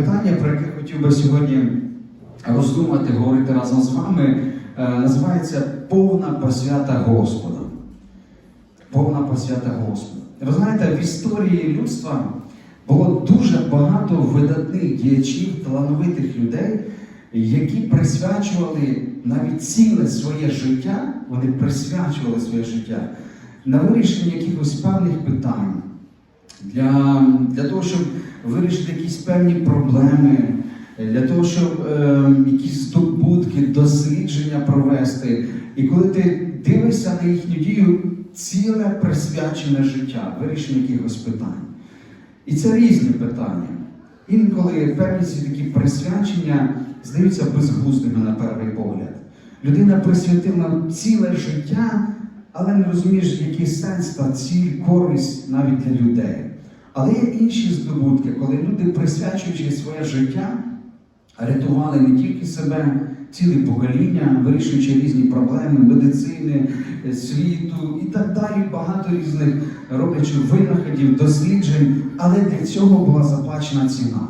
питання, про яке хотів би сьогодні роздумати, говорити разом з вами, е, називається повна посвята Господа. Повна посвята Господа. Ви знаєте, в історії людства було дуже багато видатних діячів, талановитих людей, які присвячували навіть ціле своє життя, вони присвячували своє життя на вирішення якихось певних питань, для, для того, щоб вирішити якісь певні проблеми, для того, щоб е, якісь здобутки, дослідження провести. І коли ти дивишся на їхню дію, ціле присвячене життя, вирішення якихось питань. І це різні питання. Інколи певні ці такі присвячення здаються безглуздими на перший погляд. Людина присвятила ціле життя, але не розумієш, який сенс та ціль, користь навіть для людей. Але є інші здобутки, коли люди, присвячуючи своє життя, рятували не тільки себе, цілі покоління, вирішуючи різні проблеми медицини, світу і так далі, багато різних роблячи винаходів, досліджень, але для цього була заплачена ціна.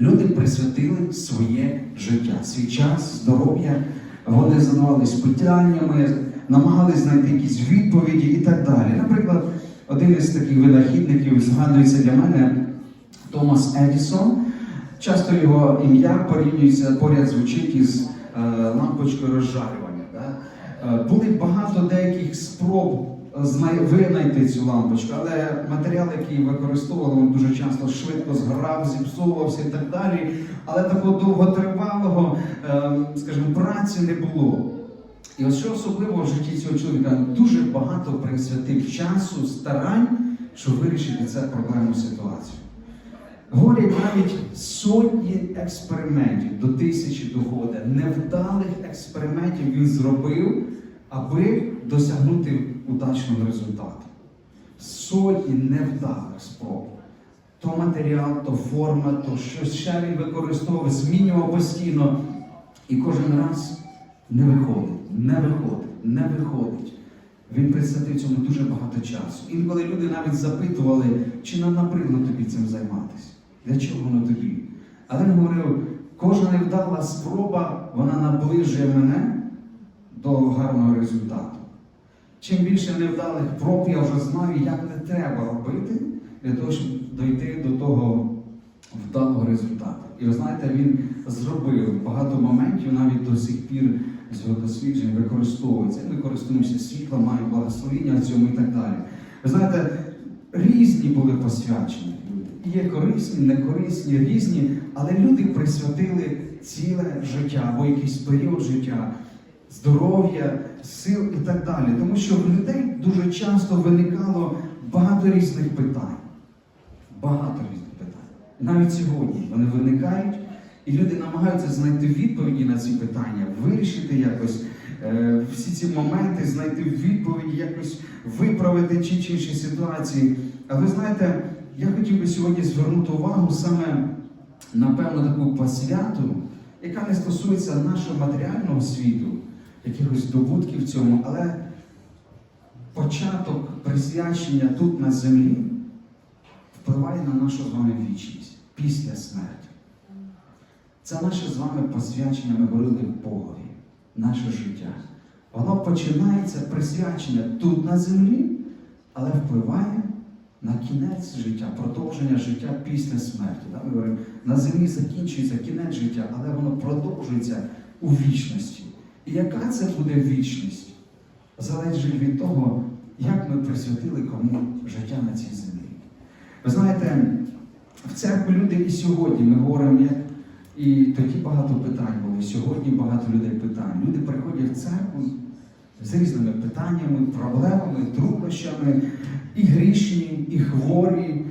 Люди присвятили своє життя, свій час, здоров'я, вони задавались питаннями, намагались знайти якісь відповіді і так далі. Наприклад, один із таких винахідників згадується для мене Томас Едісон. Часто його ім'я порівнюється, поряд звучить із е, лампочкою розжарювання. Да? Е, були багато деяких спроб знай- винайти цю лампочку, але матеріал, який використовували, він дуже часто швидко згорав, зіпсовувався і так далі. Але такого довготривалого, е, скажімо, праці не було. І от що особливо в житті цього чоловіка дуже багато присвятив часу, старань, щоб вирішити цю проблемну ситуацію. Говорять навіть сотні експериментів до тисячі доходить. Невдалих експериментів він зробив, аби досягнути удачного результату. Сотні невдалих спроб. То матеріал, то форма, то щось ще він використовував, змінював постійно. І кожен раз не виходить, не виходить, не виходить. Він присвятив цьому дуже багато часу. Інколи люди навіть запитували, чи нам набридло тобі цим займатися? Для чого воно тобі? Але він говорив, кожна невдала спроба, вона наближує мене до гарного результату. Чим більше невдалих проб, я вже знаю, як не треба робити для того, щоб дойти до того вдалого результату. І ви знаєте, він зробив багато моментів, навіть до сих пір з його досліджень використовується. Ми користуємося світлом, маємо благословіння в цьому і так далі. Ви знаєте, різні були посвячені люди. Є корисні, некорисні, різні, але люди присвятили ціле життя або якийсь період життя, здоров'я, сил і так далі. Тому що в людей дуже часто виникало багато різних питань. Багато різних питань. Навіть сьогодні вони виникають, і люди намагаються знайти відповіді на ці питання, вирішити якось е, всі ці моменти, знайти відповіді, якось виправити ті чи інші ситуації. А ви знаєте, я хотів би сьогодні звернути увагу саме на певну таку посвяту, яка не стосується нашого матеріального світу, якихось здобутків в цьому, але початок присвячення тут на землі впливає на нашу з вами вічність після смерті. Це наше з вами посвячення, ми говорили Богові, наше життя. Воно починається присвячення тут на землі, але впливає на кінець життя, продовження життя після смерті. Ми говоримо, на землі закінчується кінець життя, але воно продовжується у вічності. І яка це буде вічність? Залежить від того, як ми присвятили кому життя на цій землі. Ви знаєте, в церкві люди і сьогодні ми говоримо, як і тоді багато питань було, сьогодні багато людей питань. Люди приходять в церкву з різними питаннями, проблемами, труднощами, і грішні, і хворі,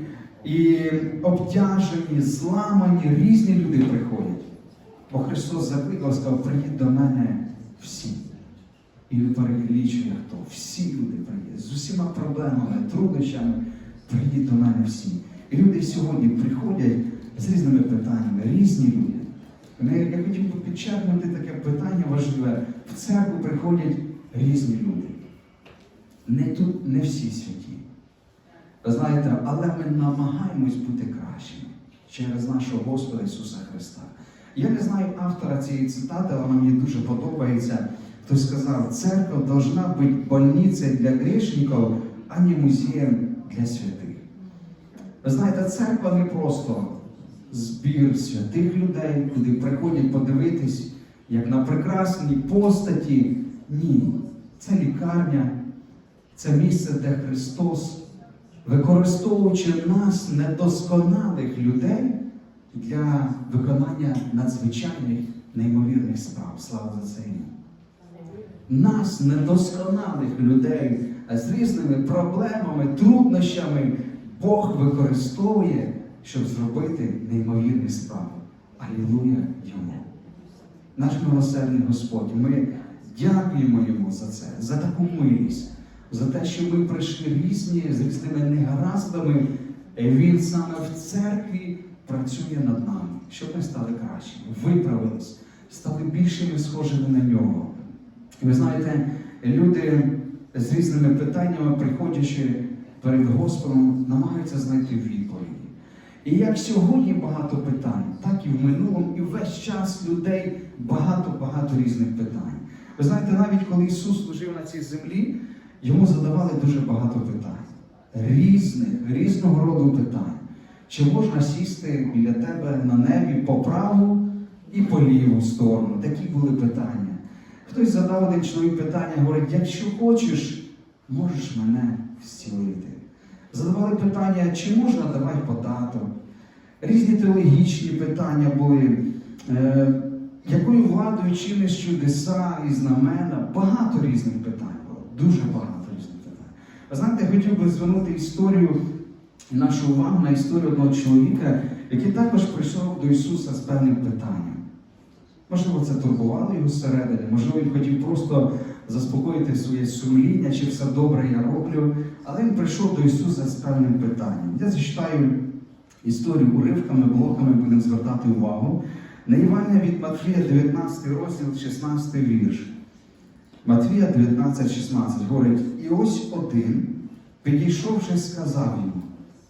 і обтяжені, зламані, різні люди приходять. Бо Христос закликав, сказав, прийдіть до мене всі. І перелічує хто. Всі люди приїдуть з усіма проблемами, труднощами, прийдіть до мене всі. І люди сьогодні приходять з різними питаннями, різні люди. Мене- Я хотів би підчеркнути таке питання важливе. В церкву приходять різні люди. Не тут не всі святі. Знаєте, але ми намагаємось бути кращими. через нашого Господа Ісуса Христа. Я не знаю автора цієї цитати, вона мені дуже подобається. Хтось сказав, церква должна бути больницею для грешників, а не музеєм для святих. Ви знаєте, церква не просто збір святих людей, куди приходять подивитись, як на прекрасній постаті. Ні, це лікарня, це місце, де Христос, використовуючи нас, недосконалих людей, для виконання надзвичайних неймовірних справ. Слава за це. Нас, недосконалих людей, з різними проблемами, труднощами, Бог використовує, щоб зробити неймовірні справи. Алілуя йому. Наш милосердний Господь, ми дякуємо йому за це, за таку милість, за те, що ми прийшли різні з різними негараздами. Він саме в церкві працює над нами, щоб ми стали кращими, виправились, стали більшими схожими на нього. І ви знаєте, люди з різними питаннями, приходячи перед Господом, намагаються знайти відповіді. І як сьогодні багато питань, так і в минулому, і весь час людей багато-багато різних питань. Ви знаєте, навіть коли Ісус служив на цій землі, йому задавали дуже багато питань. Різних, різного роду питань. Чи можна сісти біля тебе на небі по праву і по ліву сторону? Такі були питання. Хтось задав один чоловік питання, говорить, якщо хочеш, можеш мене зцілити. Задавали питання, чи можна давати податок. Різні теологічні питання були, е, якою владою чиниш чудеса і знамена. Багато різних питань було, дуже багато різних питань. Ви знаєте, хотів би звернути історію, нашу увагу на історію одного чоловіка, який також прийшов до Ісуса з певним питанням. Можливо, це турбувало його зсередини, можливо, він хотів просто заспокоїти своє сумління, чи все добре я роблю. Але він прийшов до Ісуса з певним питанням. Я зачитаю історію уривками, блоками, будемо звертати увагу. На Івана від Матвія, 19 розділ, 16 вірш. Матвія 19, 16 говорить, і ось один, підійшовши, сказав йому,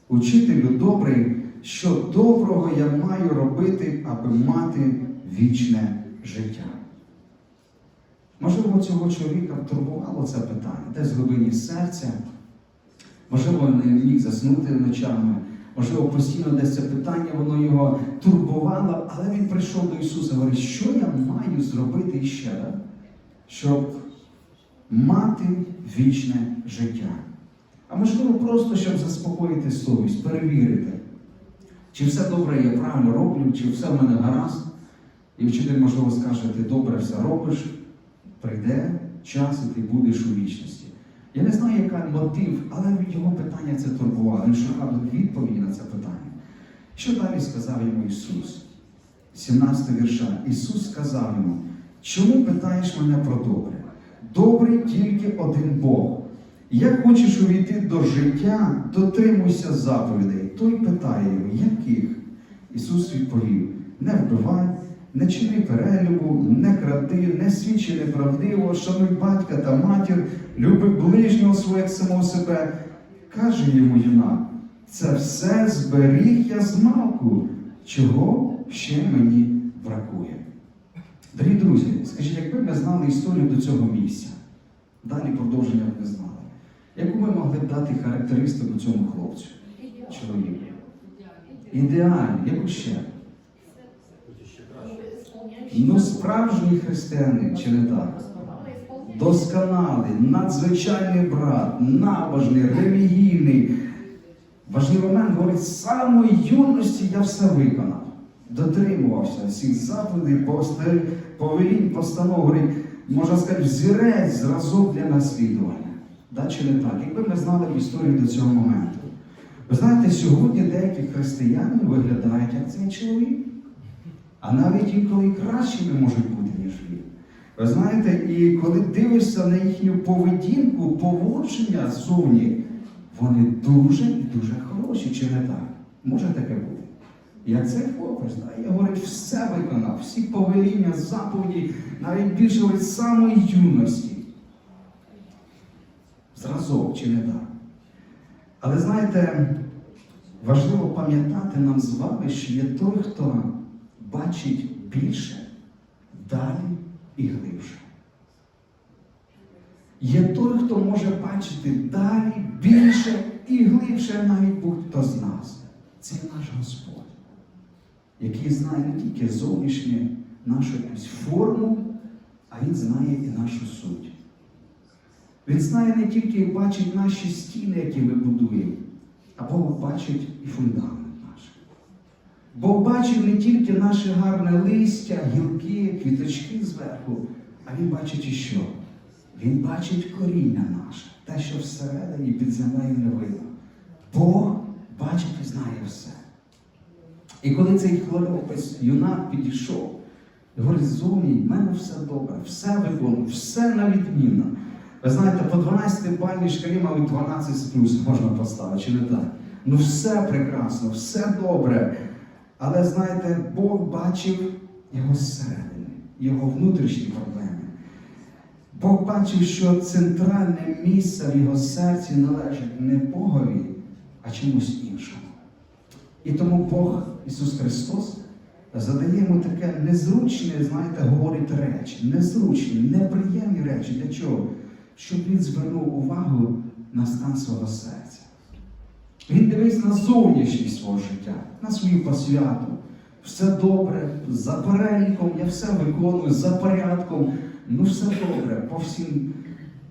Учителю добрий, що доброго я маю робити, аби мати вічне життя. Можливо, цього чоловіка турбувало це питання, десь в глибині серця. Можливо, не міг заснути ночами, можливо, постійно десь це питання, воно його турбувало, але він прийшов до Ісуса і говорить, що я маю зробити ще, щоб мати вічне життя. А можливо, просто щоб заспокоїти совість, перевірити, чи все добре я правильно роблю, чи все в мене гаразд. І вчитель, можливо, скаже, ти добре все робиш, прийде час, і ти будеш у вічності. Я не знаю, який мотив, але його питання це турбувало. Він шукав відповіді на це питання. Що далі сказав йому Ісус? 17 вірша. Ісус сказав йому, чому питаєш мене про добре? Добрий тільки один Бог. Як хочеш увійти до життя, дотримуйся заповідей. Той питає його, яких? Ісус відповів: не вбивай, не чини перелюбу, не кради, не свідчи неправдиво, шануй батька та матір, люби ближнього свого як самого себе. Каже йому юнак, це все зберіг я з малку, чого ще мені бракує. Дорогі друзі, скажіть, якби ми знали історію до цього місця, далі продовження б не знали. Яку ми могли б дати характеристику цьому хлопцю, чоловіку? Ідеально, яку ще? Ну, справжній християнин, чи не так? Досконалий, надзвичайний брат, набожний, релігійний. Важливий момент говорить, з самої юності я все виконав. Дотримувався всіх заповідей, повелінь, постанов, говорить, можна сказати, взірець, зразок для наслідування. Да, чи не так? Якби ми знали історію до цього моменту. Ви знаєте, сьогодні деякі християни виглядають як цей чоловік. А навіть інколи кращими можуть бути, ніж він. Ви знаєте, і коли дивишся на їхню поведінку, поводження ззовні, вони дуже і дуже хороші, чи не так? Може таке бути? Як цей хлопець, я говорить, все виконав, всі повеління, заповіді, навіть більше з самої юності. Зразок, чи не так? Але знаєте, важливо пам'ятати нам з вами, що є той, хто бачить більше, далі і глибше. Є той, хто може бачити далі, більше і глибше навіть будь-хто з нас. Це наш Господь, який знає не тільки зовнішнє нашу якусь форму, а Він знає і нашу суть. Він знає не тільки і бачить наші стіни, які ми будуємо, а Бог бачить і фундамент наш. Бог бачить не тільки наше гарне листя, гілки, квіточки зверху, а Він бачить і що? Він бачить коріння наше, те, що всередині під землею не видно. Бог бачить і знає все. І коли цей хлопець, юнак підійшов, говорить, зовні, в мене все добре, все виконую, все на відмінно. Ви знаєте, по 12 бальній шкалі, мабуть, 12 з плюс можна поставити, чи не так? Ну все прекрасно, все добре. Але знаєте, Бог бачив його зсередини, його внутрішні проблеми. Бог бачив, що центральне місце в його серці належить не Богові, а чомусь іншому. І тому Бог Ісус Христос задає йому таке незручне, знаєте, говорить речі, незручні, неприємні речі. Для чого? Щоб він звернув увагу на стан свого серця. Він дивився на зовнішність свого життя, на свою посвяту. Все добре, за переліком, я все виконую, за порядком. Ну, все добре, по всім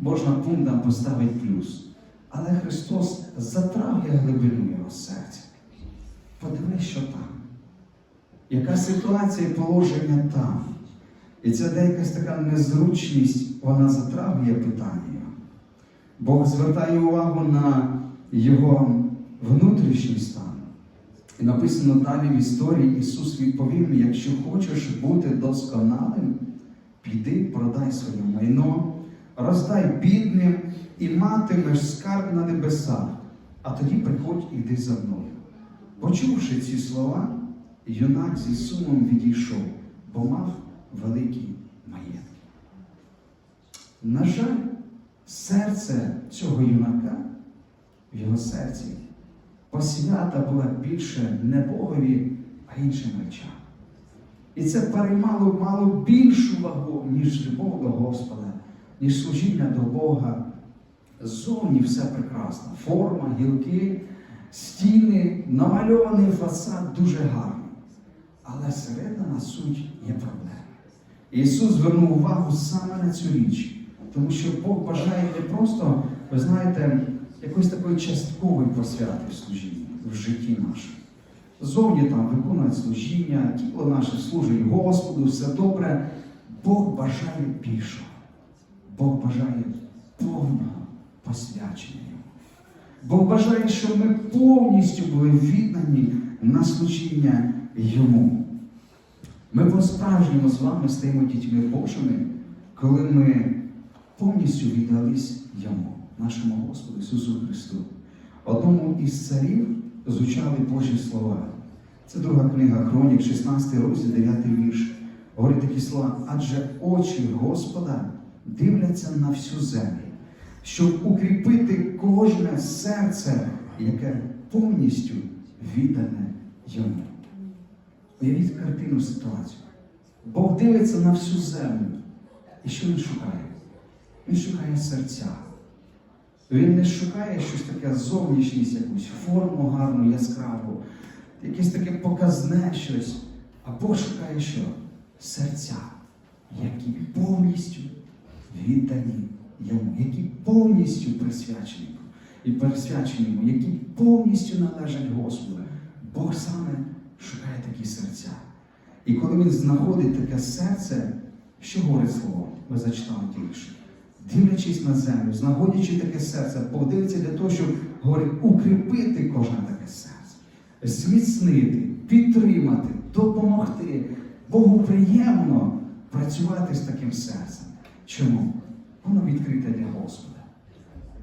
можна пунктам поставити плюс. Але Христос затрагує глибину його серця. Подивись, що там. Яка ситуація і положення там? І ця деякась така незручність, вона затрагує питання. Бог звертає увагу на його внутрішній стан. І написано далі в історії Ісус відповів, якщо хочеш бути досконалим, піди, продай своє майно, роздай бідним і матимеш скарб на небесах, а тоді приходь і йди за мною. Почувши ці слова, юнак зі сумом відійшов, бо мав великі маєтки. На жаль, серце цього юнака в його серці посвята була більше не Богові, а іншим речам. І це переймало мало більшу вагу, ніж любов до Господа, ніж служіння до Бога. Ззовні все прекрасно. Форма, гілки, стіни, намальований фасад дуже гарний. Але середина суть є проблема. Ісус звернув увагу саме на цю річ, тому що Бог бажає не просто, ви знаєте, якоїсь такої часткової посвяти в служінні в житті нашому. Зовні там виконують служіння, тіло наше служить Господу, все добре. Бог бажає більшого. Бог бажає повного посвячення йому. Бог бажає, щоб ми повністю були віддані на служіння Йому. Ми по-справжньому з вами стаємо дітьми Божими, коли ми повністю віддались Йому, нашому Господу Ісусу Христу. Одному із царів звучали Божі слова. Це друга книга Хронік, 16 розділ, 9 вірш. Говорить такі слова, адже очі Господа дивляться на всю землю, щоб укріпити кожне серце, яке повністю віддане йому. Уявіть картину ситуацію. Бог дивиться на всю землю. І що він шукає? Він шукає серця. Він не шукає щось таке зовнішність, якусь форму гарну, яскраву, якесь таке показне щось. А Бог шукає що? Серця, які повністю віддані йому, які повністю присвячені і присвячені йому, які повністю належать Господу. Бог саме шукає такі серця. І коли він знаходить таке серце, що говорить слово? Ви зачитали тільки. Дивлячись на землю, знаходячи таке серце, Бог для того, щоб говорить, укріпити кожне таке серце, зміцнити, підтримати, допомогти. Богу приємно працювати з таким серцем. Чому? Воно відкрите для Господа.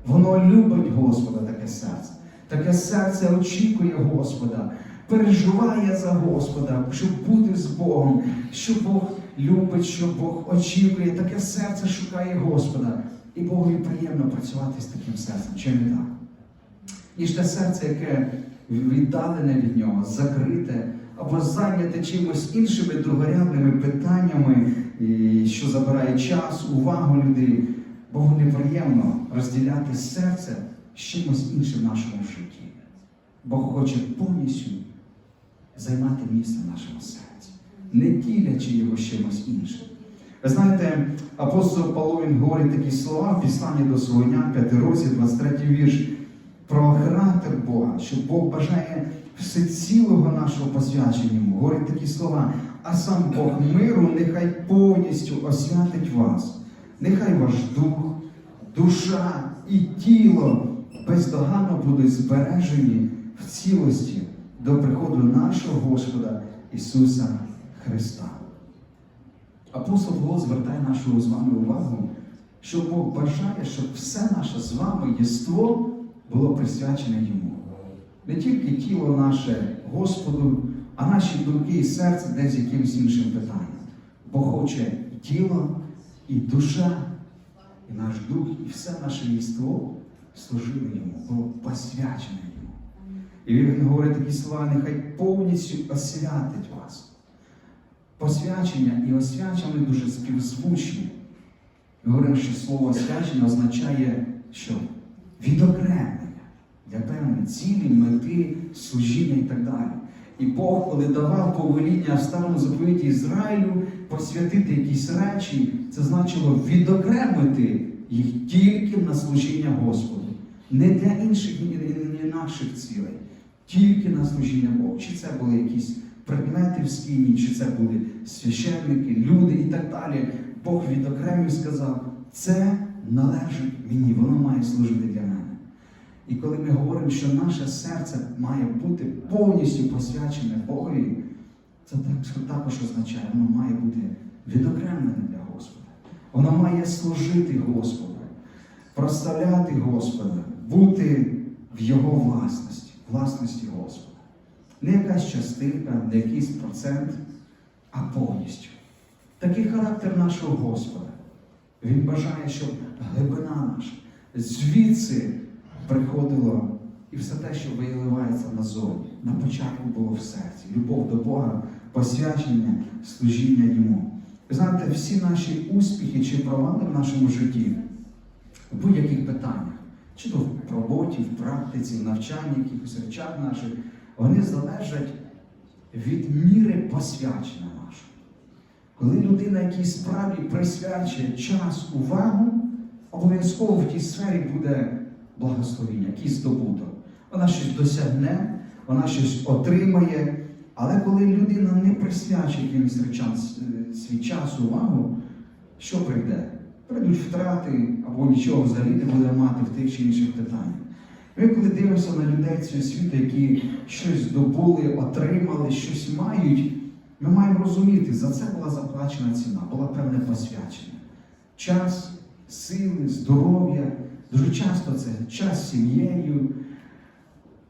Воно любить Господа таке серце. Таке серце очікує Господа, переживає за Господа, щоб бути з Богом, що Бог любить, що Бог очікує. Таке серце шукає Господа. І Богові приємно працювати з таким серцем. Чи не так? Ніж те серце, яке віддалене від нього, закрите, або зайняте чимось іншими другорядними питаннями, що забирає час, увагу людей. Богу неприємно розділяти серце з чимось іншим в нашому житті. Бог хоче повністю займати місце в нашому серці, не ділячи його з чимось іншим. Ви знаєте, апостол Павло він говорить такі слова в Післанні до Солонян, 5 розділ, 23 вірш, про характер Бога, що Бог бажає всецілого нашого посвячення йому. Говорить такі слова, а сам Бог миру нехай повністю освятить вас. Нехай ваш дух, душа і тіло бездоганно будуть збережені в цілості до приходу нашого Господа Ісуса Христа. Апостол Павло звертає нашу з вами увагу, що Бог бажає, щоб все наше з вами єство було присвячене Йому. Не тільки тіло наше Господу, а наші думки і серце десь якимось іншим питанням. Бог хоче і тіло, і душа, і наш дух, і все наше єство служили йому, було посвячене йому. І він говорить такі слова, нехай повністю освятить вас. Посвячення і освячення дуже співзвучні. Ми говоримо, що слово освячення означає, що відокремлення для певної цілі, мети, служіння і так далі. І Бог, коли давав повеління в старому заповіті Ізраїлю посвятити якісь речі, це значило відокремити їх тільки на служіння Господу. Не для інших ні, ні наших цілей, тільки на служіння Богу. Чи це були якісь предмети в скині, чи це були священники, люди і так далі. Бог відокремив сказав, це належить мені, воно має служити для мене. І коли ми говоримо, що наше серце має бути повністю посвячене Богові, це також означає, воно має бути відокремлене для Господа. Воно має служити Господу, прославляти Господа, бути в Його власності, власності Господа. Не якась частинка, не якийсь процент, а повністю. Такий характер нашого Господа. Він бажає, щоб глибина наша звідси приходило і все те, що виливається назовні. На початку було в серці. Любов до Бога, посвячення, служіння Йому. Ви знаєте, всі наші успіхи чи провали в нашому житті в будь-яких питаннях, чи то в роботі, в практиці, в навчанні, якихось речах наших, вони залежать від міри посвячення нашого. Коли людина якійсь справі присвячує час, увагу, обов'язково в тій сфері буде благословіння, якийсь здобуток. Вона щось досягне, вона щось отримає. Але коли людина не присвячує якимось речам е, свій час, увагу, що прийде? Прийдуть втрати або нічого взагалі не буде мати в тих чи інших питаннях. Ми коли дивимося на людей цього світу, які щось здобули, отримали, щось мають, ми маємо розуміти, за це була заплачена ціна, була певне посвячення. Час, сили, здоров'я, дуже часто це час з сім'єю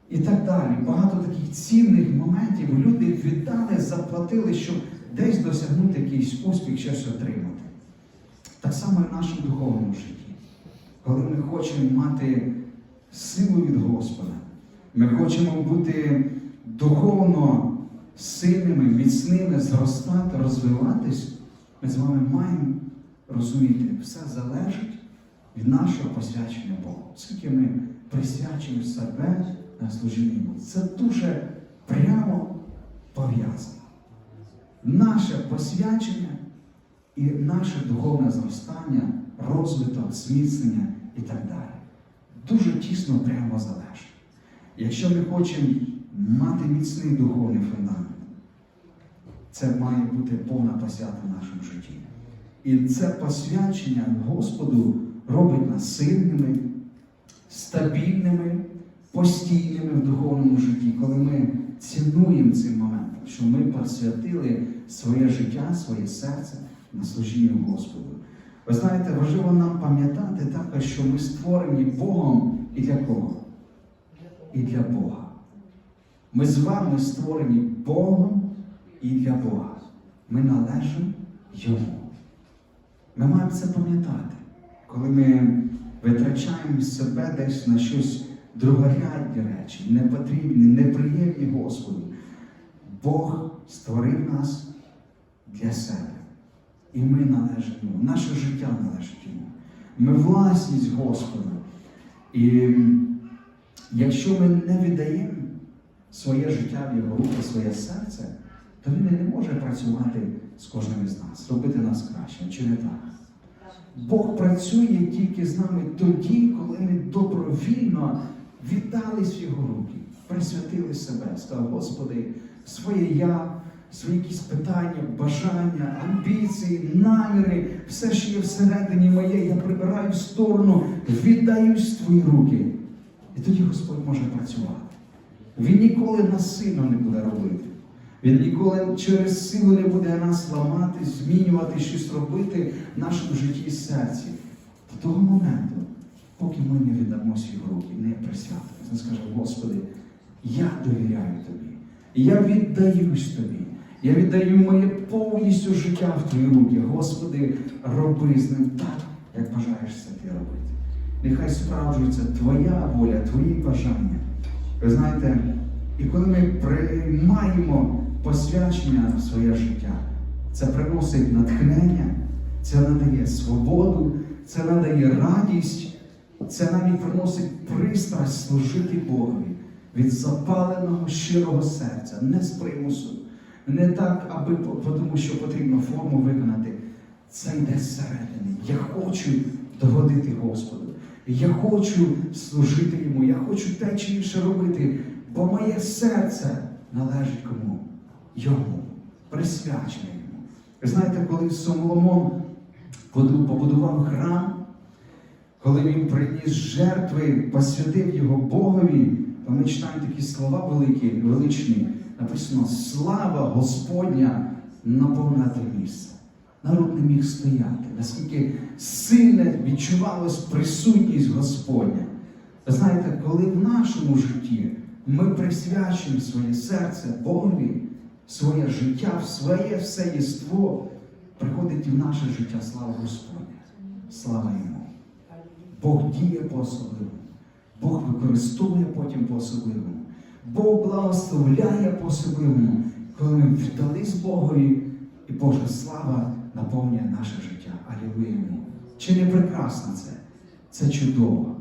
і так далі. Багато таких цінних моментів люди віддали, заплатили, щоб десь досягнути якийсь успіх, щось отримати. Так само і в нашому духовному житті. Коли ми хочемо мати силу від Господа, ми хочемо бути духовно сильними, міцними, зростати, розвиватись, ми з вами маємо розуміти, все залежить від нашого посвячення Богу. Скільки ми присвячуємо себе на служіння Богу. Це дуже прямо пов'язано. Наше посвячення і наше духовне зростання, розвиток, зміцнення і так далі. Дуже тісно прямо залежить. Якщо ми хочемо мати міцний духовний фундамент, це має бути повна посвята в нашому житті. І це посвячення Господу робить нас сильними, стабільними, постійними в духовному житті, коли ми цінуємо цей момент, що ми посвятили своє життя, своє серце на служіння Господу. Ви знаєте, важливо нам пам'ятати також, що ми створені Богом і для кого? І для Бога. Ми з вами створені Богом і для Бога. Ми належимо Йому. Ми маємо це пам'ятати, коли ми витрачаємо себе десь на щось другорядні речі, непотрібні, неприємні Господу. Бог створив нас для себе. І ми належимо йому. Наше життя належить йому. Ми власність Господа. І якщо ми не віддаємо своє життя в його руки, своє серце, то він не може працювати з кожним із нас, робити нас кращим, чи не так? Бог працює тільки з нами тоді, коли ми добровільно віддались в його руки, присвятили себе, сказав, Господи, своє я, свої якісь питання, бажання, амбіції, наміри, все, що є всередині моє, я прибираю в сторону, віддаюсь в твої руки. І тоді Господь може працювати. Він ніколи насильно не буде робити. Він ніколи через силу не буде нас ламати, змінювати, щось робити в нашому житті і серці. До того моменту, поки ми не віддамося його руки, не присвятимо. Він скаже, Господи, я довіряю тобі. Я віддаюсь тобі. Я віддаю моє повністю життя в твої руки. Господи, роби з ним так, як бажаєш це ти робити. Нехай справджується Твоя воля, Твої бажання. Ви знаєте, і коли ми приймаємо посвячення в своє життя, це приносить натхнення, це надає свободу, це надає радість, це навіть приносить пристрасть служити Богові від запаленого щирого серця, не з примусу, не так, аби тому, що потрібно форму виконати. Це йде зсередини. Я хочу догодити Господу. Я хочу служити йому, я хочу те чи інше робити, бо моє серце належить кому? Йому, присвячене йому. Ви знаєте, коли Соломон побудував храм, коли він приніс жертви, посвятив його Богові, то ми читаємо такі слова великі, величні. Написано: слава Господня наповнила те місце. Народ не міг стояти, наскільки сильно відчувалась присутність Господня. Ви знаєте, коли в нашому житті ми присвячуємо своє серце Богові, своє життя, своє все єство, приходить і в наше життя слава Господня. Слава йому. Бог діє по-особливому. Бог використовує потім по-особливому. Бог благословляє по-особливому, коли ми вдались Богові, і Божа слава наповнює наше життя. Алілуя йому. Чи не прекрасно це? Це чудово.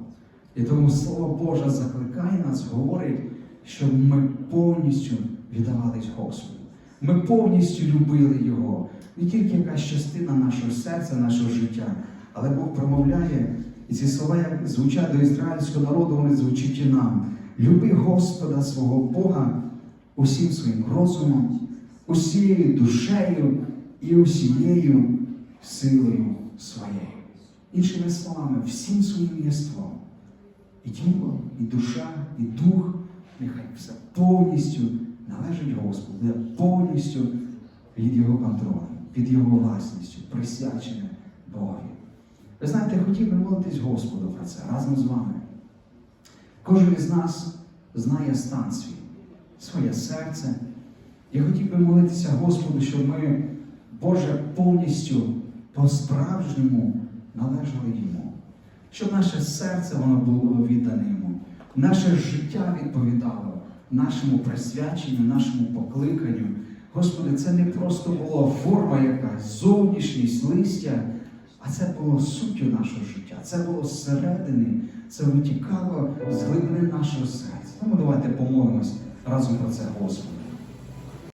І тому Слово Боже закликає нас, говорить, щоб ми повністю віддавались Господу. Ми повністю любили Його. Не тільки якась частина нашого серця, нашого життя, але Бог промовляє, і ці слова, як звучать до ізраїльського народу, вони звучать і нам. Люби Господа свого Бога усім своїм розумом, усією душею і усією силою своєю. Іншими словами, всім своїм єством. І тіло, і душа, і дух, нехай все повністю належить Господу, повністю під Його контролем, під Його власністю, присвячене Богові. Ви знаєте, хотів би молитись Господу про це разом з вами. Кожен із нас знає стан свій, своє серце. Я хотів би молитися Господу, щоб ми, Боже, повністю по-справжньому належали Йому. Щоб наше серце воно було віддане Йому, наше життя відповідало нашому присвяченню, нашому покликанню. Господи, це не просто була форма якась, зовнішність листя, а це було суттю нашого життя. Це було зсередини, це витікало з глибини нашого серця. Тому давайте помолимось разом про це Господу.